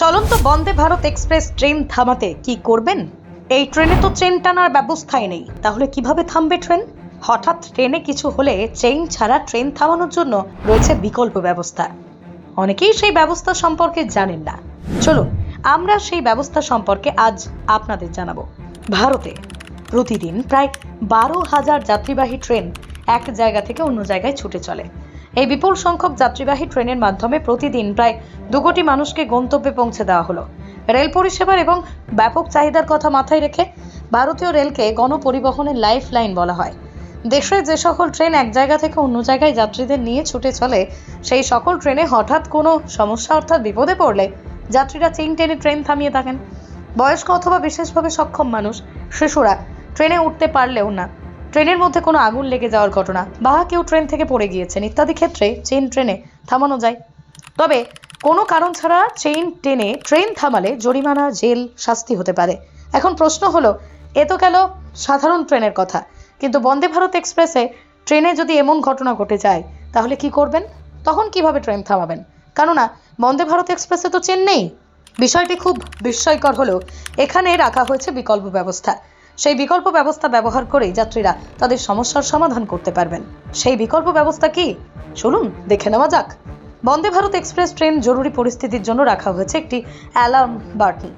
চলন্ত Vande Bharat express train থামাতে কি করবেন? এই ট্রেনে তো চেন টানার ব্যবস্থাই নেই। তাহলে কীভাবে থামবে ট্রেন? হঠাৎ ট্রেনে কিছু হলে চেইন ছাড়া ট্রেন থামানোর জন্য রয়েছে বিকল্প ব্যবস্থা। অনেকেই সেই ব্যবস্থা সম্পর্কে জানেন না। চলুন, আমরা সেই ব্যবস্থা সম্পর্কে আজ আপনাদের জানাব। ভারতে প্রতিদিন প্রায় বারো হাজার যাত্রীবাহী ট্রেন এক জায়গা থেকে অন্য জায়গায় ছুটে চলে। এই বিপুল সংখ্যক যাত্রীবাহী ট্রেনের মাধ্যমে প্রতিদিন প্রায় দু কোটি মানুষকে গন্তব্যে পৌঁছে দেওয়া হলো। রেল পরিষেবার এবং ব্যাপক চাহিদার কথা মাথায় রেখে ভারতীয় রেলকে গণপরিবহনের লাইফ লাইন বলা হয়। দেশে যে সকল ট্রেন এক জায়গা থেকে অন্য জায়গায় যাত্রীদের নিয়ে ছুটে চলে, সেই সকল ট্রেনে হঠাৎ কোনো সমস্যা অর্থাৎ বিপদে পড়লে যাত্রীরা চেইন টেনে ট্রেন থামিয়ে থাকেন। বয়স্ক অথবা বিশেষভাবে সক্ষম মানুষ, শিশুরা ট্রেনে উঠতে পারলেও না। ট্রেনের মধ্যে কোনো আগুন লেগে যাওয়ার ঘটনা বা কেউ ট্রেন থেকে পড়ে গিয়েছেন ইত্যাদি ক্ষেত্রে চেইন ট্রেনে থামানো যায়। তবে কোনো কারণ ছাড়া চেইন টেনে ট্রেন থামালে জরিমানা, জেল, শাস্তি হতে পারে। এখন প্রশ্ন হলো, এ তো গেল সাধারণ ট্রেনের কথা। কিন্তু বন্দে ভারত এক্সপ্রেসে ট্রেনে যদি এমন ঘটনা ঘটে যায়, তাহলে কি করবেন? তখন কীভাবে ট্রেন থামাবেন? কেননা, বন্দে ভারত এক্সপ্রেসে তো চেন নেই। বিষয়টি খুব বিস্ময়কর হলেও এখানে রাখা হয়েছে বিকল্প ব্যবস্থা। সেই বিকল্প ব্যবস্থা ব্যবহার করেই যাত্রীরা তাদের সমস্যার সমাধান করতে পারবেন। সেই বিকল্প ব্যবস্থা কি? চলুন দেখে নেওয়া যাক। বন্দে ভারত এক্সপ্রেস ট্রেন জরুরি পরিস্থিতির জন্য রাখা হয়েছে একটি অ্যালার্ম বাটন।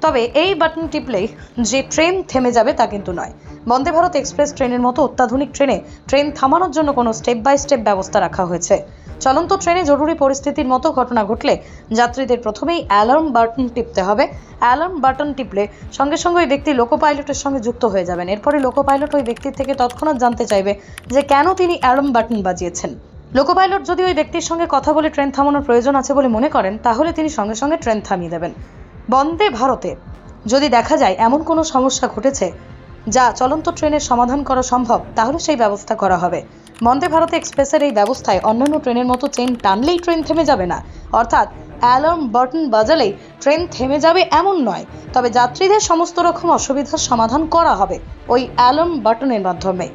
তবে এই বাটন টিপলেই যে ট্রেন থেমে যাবে তা কিন্তু নয়। বন্দে ভারত এক্সপ্রেস ট্রেনের মতো অত্যাধুনিক ট্রেনে ট্রেন থামানোর জন্য কোনো স্টেপ বাই স্টেপ ব্যবস্থা রাখা হয়েছে। চলন্ত ট্রেনে জরুরি পরিস্থিতির মতো ঘটনা ঘটলে যাত্রীদের প্রথমেই অ্যালার্ম বাটন টিপতে হবে। অ্যালার্ম বাটন টিপলে সঙ্গে সঙ্গে ওই ব্যক্তি লোকো পাইলটের সঙ্গে যুক্ত হয়ে যাবেন। এরপরে লোকো পাইলট ওই ব্যক্তির থেকে তৎক্ষণাৎ জানতে চাইবে যে কেন তিনি অ্যালার্ম বাটন বাজিয়েছেন। লোকো পাইলট যদি ওই ব্যক্তির সঙ্গে কথা বলে ট্রেন থামানোর প্রয়োজন আছে বলে মনে করেন, তাহলে তিনি সঙ্গে সঙ্গে ট্রেন থামিয়ে দেবেন। বন্দে ভারতে যদি দেখা যায় এমন কোনো সমস্যা ঘটেছে যা চলন্ত ট্রেনের সমাধান করা সম্ভব, তাহলে সেই ব্যবস্থা করা হবে। বন্দে ভারত এক্সপ্রেসের এই ব্যবস্থায় অন্যান্য ট্রেনের মতো চেন টানলেই ট্রেন থেমে যাবে না। অর্থাৎ অ্যালার্ম বাটন বাজালেই ট্রেন থেমে যাবে এমন নয়, তবে যাত্রীদের সমস্ত রকম অসুবিধার সমাধান করা হবে ওই অ্যালার্ম বাটনের মাধ্যমে।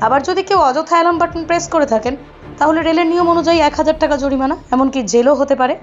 আবার যদি কেউ অযথা অ্যালার্ম বাটন প্রেস করে থাকেন, তাহলে রেলের নিয়ম অনুযায়ী এক হাজার টাকা জরিমানা, এমনকি জেলও হতে পারে।